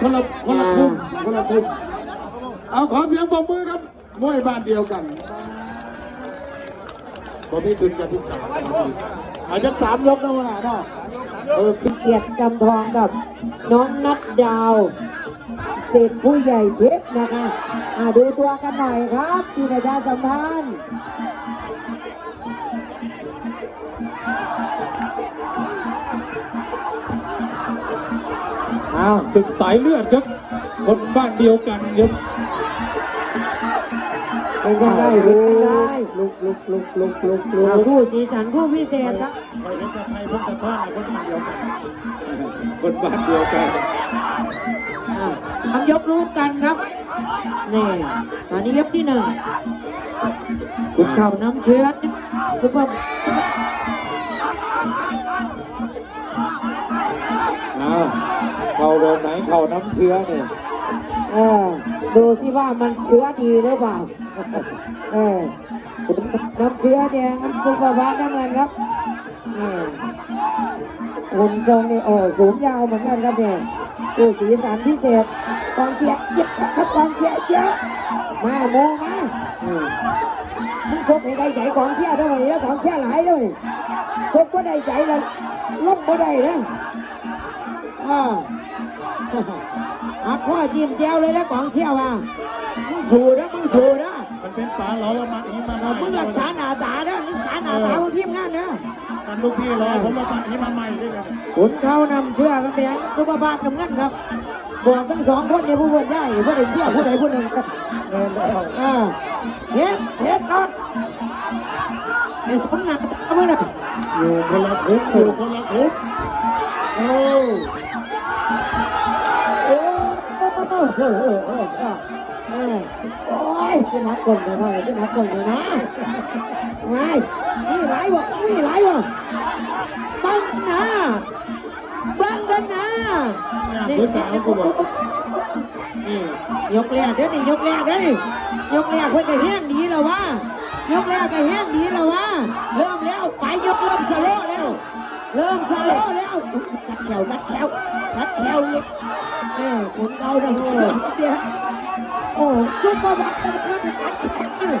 คนละคนละกลุ่มคนละกลุ่มเอาขอเสียงปรบมือครับมวยบ้านเดียวกันบอมีดึงกันที่สามอาจจะสามยกนะวะเนาะเออเกียรติกำทองกับน้องนัดดาวเศษผู้ใหญ่เพชรนะคะอ่าดูตัวกันหน่อยครับที่ประชาสัมพันธ์ อ้าวศึกสายเลือดครับ คนบ้านเดียวกันครับเป็นยังไงเป็นยังไงลุกลุกลุกลุกลุกลุอ่ากคู่สีสันคู่พิเศษครับไปเห็นแต่ไทยพวกตะท่าคนบ้านเดียวกันคนบ้านเดียวกันอ่าทำยกรูปกันครับนี่ตอนนี้ยกที่หนึ่งคุณเข่าน้ำเชื้อซุปเปอร์อ้าวเข่า แบบไหนเข่าน้ำเชื้อเนี่ยเออ ดูสิว่ามันเชื้อดีหรือเปล่า เออน้ำเชื้อแดงน้ำซุปเปอร์บาน้ำเงินครับนี่หุ่นทรงนี่โอ้สูงยาวเหมือนกันครับเนี่ยผู้สีสันพิเศษกองเชียร์เยอะครับกองเชียร์เยอะมาโมมามมึงซกให้ได้ใจกองเชียร์เท่าไหร่แล้วกองเชียร์หลายเลยซกก็ได้ใจแล้วลบก็ได้นะอ่า อักข้อจิ้มเจียวเลยนะกองเชียวว่ามึงสู้นะมึงสู้นะมันเป็นปลาหลอละมัดนี้มาเอามึงรักษาหน้าตานะรักษาหน้าตาของทีมงานนะกันลูกพี่รอผมมาปัดนี้มาใหม่ด้วยกันขุนเขานำเชื่อกันแดงสุภาพบาทน้ำเงินครับบวกทั้งสองคนเนี่ยผู้บวชใหญ่ผู้ใดเชื่อผู้ใดผู้หนึ่งครับเดินแล้วอ่าเฮ็ดเฮ็ดก่อนไอ้สมหนักเอาไว้นะอยู่คนละคุกอยู่คนละคุกโอ้โอ้โหเออเออเออเออเออโอ้ยจะนัดกลนกันหน่อยจะนัดกลนกันนะไม่นี่ไหลวะนี่ไหลวะบังกันนะบังกันนะนี่นี่นี่ยกแรกเด้อนี่ยกแรกเด้อนี่ยกแรกเพิ่นจะแห้งดีแล้ววะยกแรกจะแห้งดีแล้ววะเริ่มแล้วไปยกเริ่มสโลว์แล้ว เริ่มสโลว์แล้วกัดแขวกัดแขวกัดแขวอีกเออคุณเอาเด้อโอ้เดี๋ยวโอ้ซุปเปอร์บัคกันกัดแขว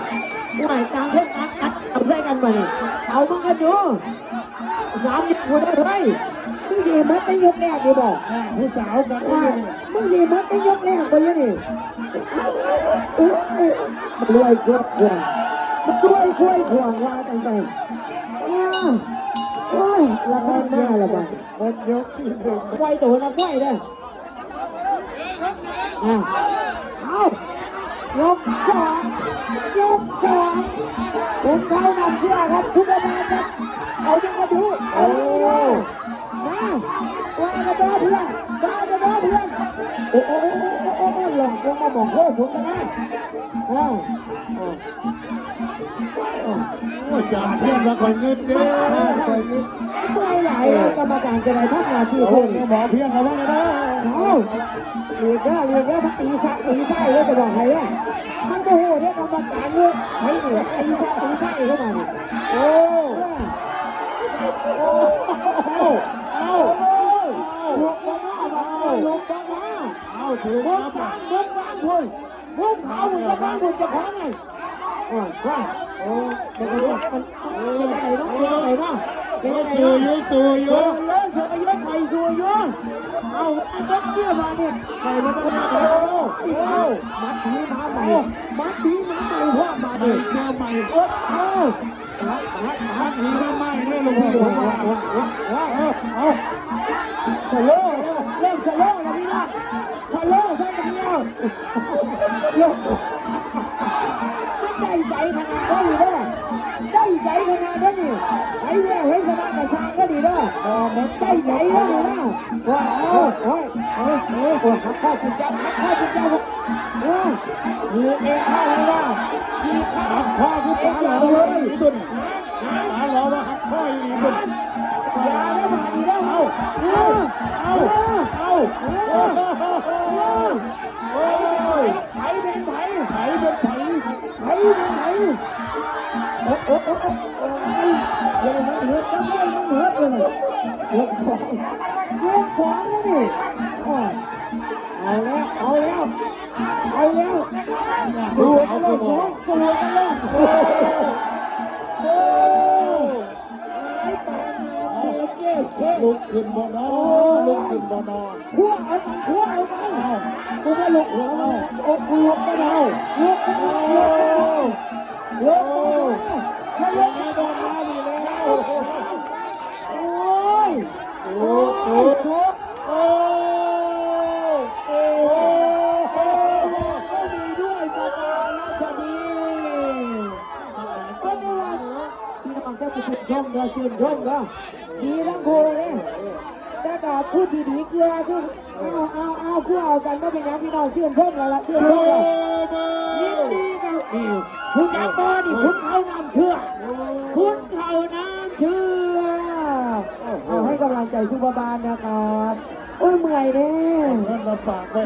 ไหวต่างคนต่างกัดเอาใส่กันมาเนี่ยเอามึงกันดูสามยกหัวได้เลยมึงดีมัดได้ยกแรกดีบอกผู้สาวกันว่ามึงดีมัดได้ยกแรกไปเลยนี่อุ๊ยมันรวยกวดขวางมันรวยกล้วยขวางว่าต่างๆอ้าว โอ้ยละครหน้าละบ้างคนยกที่หนึ่งควายตัวนะควายเด้ออะเอายกสองยกสองผมเขานำเชื่อครับทุกประมาณครับเอาจังมาดูเอ มาบอกเฮ้ยผมกันนะอ่าอ่าอ่าโอ้จาเพื่อนมาคอยเงินเด้อคอยเงินไม่ไหลเลยกรรมการจะได้พักงานที่คนหมอเพียงเขาว่าไงนะเอาเรียกก็เรียกก็มันตีสะตีไส้เลยจะบอกใครอะมันก็โหดเนี่ยกรรมการเนี่ยไอ้เนี่ยตีสะตีไส้เข้ามาโอ้โอ้โอ้าลงมาหน้าลงมาหน้า เอาถือลว่างกลางลงกลางคนลงเขาเหมือนกับบ้านบุญจะขอไงโอ้ว่าโอ้เดี๋ยวมันเป็นยังไงเนาะเป็นยังไงเนาะเป็นยังไงสูเนาะยุสูโยยุนเลิกเถอะยกไข่สัวโยนเอาไอ้ต้นเกี้ยมาเนี่ยใส่มาตั้งนานแล้วโอ้มัดผีมาใหม่มัดผีมาใหม่พ่อมาใหม่ดิเจ้าใหม่โอ้ เอามัดมัดมัพัดกนี้ก็ไม่เนี่ยลุงพี่ผมว่าเอาเอาสโลเริ่มสโลว์แล้วพี่น้องสโลใช่ไหมเนี่ยยกได้ใจขนาดนี้เด้อได้ใจขนาดนี้ไอ้เนี่ยไว้สนามกระชากก็ดีเด้อพอได้ใจแล้วนี่นะว่าโอ้ยโอ้ยโอ้ยโอ้ยโอ้ยหักข้อจิตใจหักข้อจิตใจโอ้ มีเองเข้าเลยว่ามีข้าหักข้อผู้ป๋าหล่อเลยอีตัวนี้ป๋าหลอว่าหักข้ออีตัวนี้อย่าได้มาดีแล้วเอาเอาเอาเอาโอ้ยไผเป็นไผไถเป็นไถไผเป็นไผโอ้โอ้โอ้โอ้เดี๋ยวมันเหือจังเลยมันเหือเลยยกสองยกสองแล้วนี่โอ้ยอเอาแล้วเอาแล้ว เอาแล้วสู้กันเลยสู้สู้กันเลยโอ้ไอ้ปานมาเจ๊เจ๊เจ๊ลุกขึ้นบ่นอลุกขึ้นบ่นอขั้วเอาไปขั้วเอาไปกูว่ลุกหัวเอาโอ้กูลุกก็เอาลุกก็เอาลุกก็เอาแล้วลุกไมาโดนมาดีแล้วโอ้ยโอ้โหโอ้โอ้โห ก็มีด้วยปากการาชดีก็ได้ว่า พี่น้องเจ้าผู้ชมเด้อชื่นชมเด้อดีทั้งคู่เลยแต่ก็พูดที่ดีเกลือคือเอาเอาเอาคู่เอากันก็เป็นอย่างพี่น้องชื่นชมแล้วล่ะชื่นชมแล้วยินดีกับนี่คุณจักรบอนี่คุณเขานำเชื่อคุณเขาน้ำเชื่อเอาให้กำลังใจซุปเปอร์บาลนะครับโอ้ยเมื่อยเด้เงินมาฝากไว้